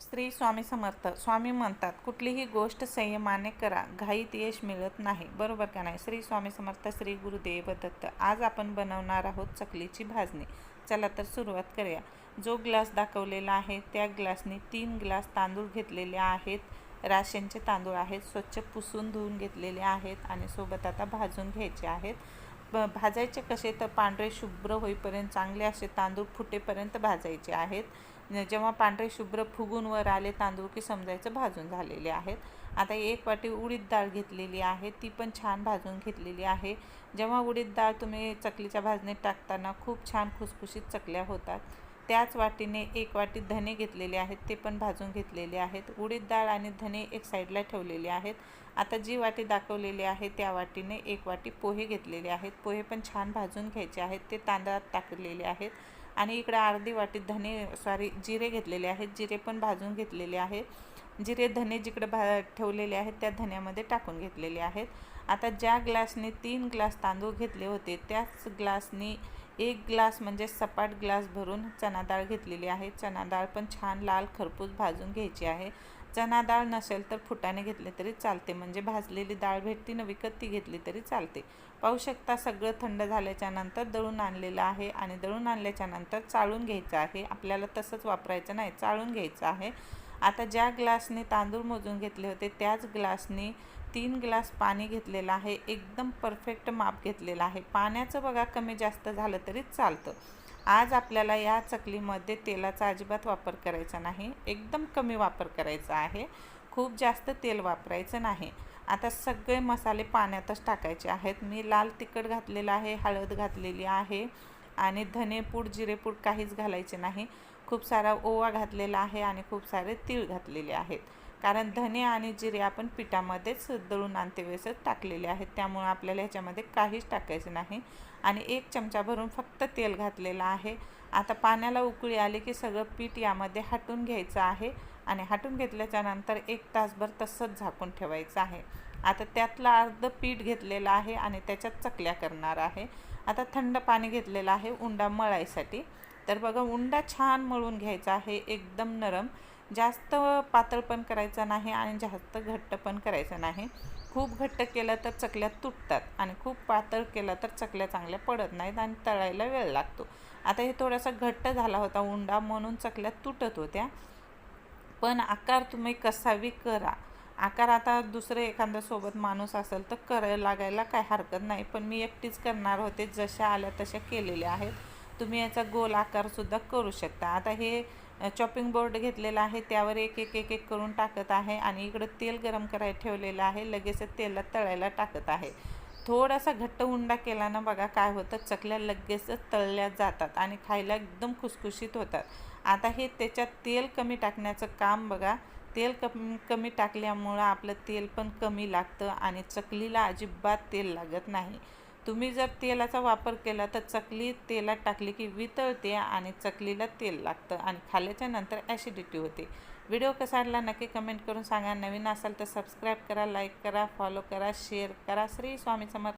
श्री स्वामी समर्थ. स्वामी म्हणतात कुठलीही गोष्ट संयमाने करा घाईत यश मिळत नाही. बरोबर का नाही? श्री स्वामी समर्थ श्री गुरुदेव दत्त. आज आपण बनवणार आहोत चकलीची भाजणी. चला तर सुरुवात करूया. जो ग्लास दाखवलेला आहे त्या ग्लासने तीन ग्लास तांदूळ घेतलेले आहेत. राशनचे तांदूळ आहेत स्वच्छ पुसून धुवून घेतलेले आहेत आणि सोबत आता भाजून घ्यायचे आहेत. भाजायचे कसे तर पांढरे शुभ्र होईपर्यंत चांगले असे तांदूळ फुटेपर्यंत भाजायचे आहेत. जेव्हा पांढरे शुभ्र फुगून वर आले तांदूळ की समजायचं भाजून झालेले आहेत. आता एक वाटी उडीद डाळ घेतलेली आहे ती पण छान भाजून घेतलेली आहे. जेव्हा उडीद डाळ तुम्ही चकलीच्या भाजणीत टाकताना खूप छान खुसखुशीत चकल्या होतात. त्याच वाटीने एक वाटी धने घेतलेले आहेत ते पण भाजून घेतलेले आहेत. उडीद डाळ आणि धने एक साईडला ठेवलेले आहेत. आता जी वाटी दाखवलेली आहे त्या वाटीने एक वाटी पोहे घेतलेले आहेत. पोहे पण छान भाजून घ्यायचे आहेत ते तांदळात टाकलेले आहेत. आणि इकडं अर्धी वाटी धने सॉरी जिरे घेतलेले आहेत. जिरे पण भाजून घेतलेले आहेत. जिरे धने जिकडे भा ठेवलेले आहेत त्या धन्यामध्ये टाकून घेतलेले आहेत. आता ज्या ग्लासने तीन ग्लास तांदूळ घेतले होते त्याच ग्लासने एक ग्लास म्हणजे सपाट ग्लास भरून चना डाळ घेतलेली आहे. चना डाळ पण छान लाल खरपूस भाजून घ्यायची आहे. चना डाळ नसेल तर फुटाने घेतले तरी चालते म्हणजे भाजलेली डाळ भेटती न विकत ती घेतली तरी चालते. पाहू शकता सगळं थंड झाल्याच्यानंतर दळून आणलेलं आहे आणि दळून आणल्याच्या नंतर चाळून घ्यायचं आहे. आपल्याला तसंच वापरायचं नाही चाळून घ्यायचं आहे. आता ज्या ग्लासने तांदूळ मोजून घेतले होते त्याच ग्लासने तीन ग्लास पाणी घेतलेलं आहे. एकदम परफेक्ट माप घेतलेलं आहे. पाण्याचं बघा कमी जास्त झालं तरी चालतं. आज आपल्याला या चकलीमध्ये तेलाचा अजिबात वापर करायचा नाही. एकदम कमी वापर करायचा आहे. खूप जास्त तेल वापरायचं नाही. आता सगळे मसाले पाण्यातच टाकायचे आहेत. मी लाल तिखट घातलेलं आहे हळद घातलेली आहे आणि धनेपूड जिरेपूड काहीच घालायचे नाही. खूप सारा ओवा घातलेला आहे आणि खूप सारे तीळ घातलेले आहेत. कारण धने आणि जिरे आपण पिठामध्येच दळून आणतेवेळेसच टाकलेले आहेत. त्यामुळे आपल्याला ह्याच्यामध्ये काहीच टाकायचं नाही. आणि एक चमचा भरून फक्त तेल घातलेलं आहे. आता पाण्याला उकळी आली की सगळं पीठ यामध्ये हटून घ्यायचं आहे. आणि हटून घेतल्याच्या नंतर एक तासभर तसंच झाकून ठेवायचं आहे. आता त्यातलं अर्ध पीठ घेतलेलं आहे आणि त्याच्यात चकल्या करणार आहे. आता थंड पाणी घेतलेलं आहे उंडा मळायसाठी. तर बघा उंडा छान मळून घ्यायचा आहे एकदम नरम. जास्त पातळ पण करायचं नाही आणि जास्त घट्ट पण करायचं नाही. खूप घट्ट केलं तर चकल्या तुटतात आणि खूप पातळ केलं तर चकल्या चांगल्या पडत नाहीत आणि तळायला वेळ लागतो. आता हे थोडासा घट्ट झाला होता उंडा म्हणून चकल्या तुटत होत्या. पण आकार तुम्ही कसावी करा. आकार आता दुसरे एखाद्यासोबत माणूस असेल तर करायला लागायला काय हरकत नाही पण मी एकटीच करणार होते जशा आल्या तशा केलेल्या आहेत. तुम्ही याचा गोल आकारसुद्धा करू शकता. आता हे चॉपिंग बोर्ड घेतलेला आहे त्यावर एक एक एक एक करून टाकत आहे आणि इकडं तेल गरम करायला ठेवलेलं आहे लगेच तेलात तळायला टाकत आहे. थोडासा घट्ट उंडा केला ना बघा काय होतं चकल्या लगेचच तळल्या जातात आणि खायला एकदम खुसखुशीत होतात. आता हे त्याच्यात तेल कमी टाकण्याचं काम बघा तेल कमी कमी टाकल्यामुळं आपलं तेल पण कमी लागतं आणि चकलीला अजिबात तेल लागत नाही. तुम्ही जर तेलाचा वापर केला तर चकली तेलात टाकली की वितळते आणि चकलीला तेल लागतं आणि खाल्ल्याच्या नंतर ॲसिडिटी होते. व्हिडिओ कसा वाटला नक्की कमेंट करून सांगा. नवीन असाल तर सबस्क्राईब करा लाईक करा फॉलो करा शेअर करा. श्री स्वामी समर्थ.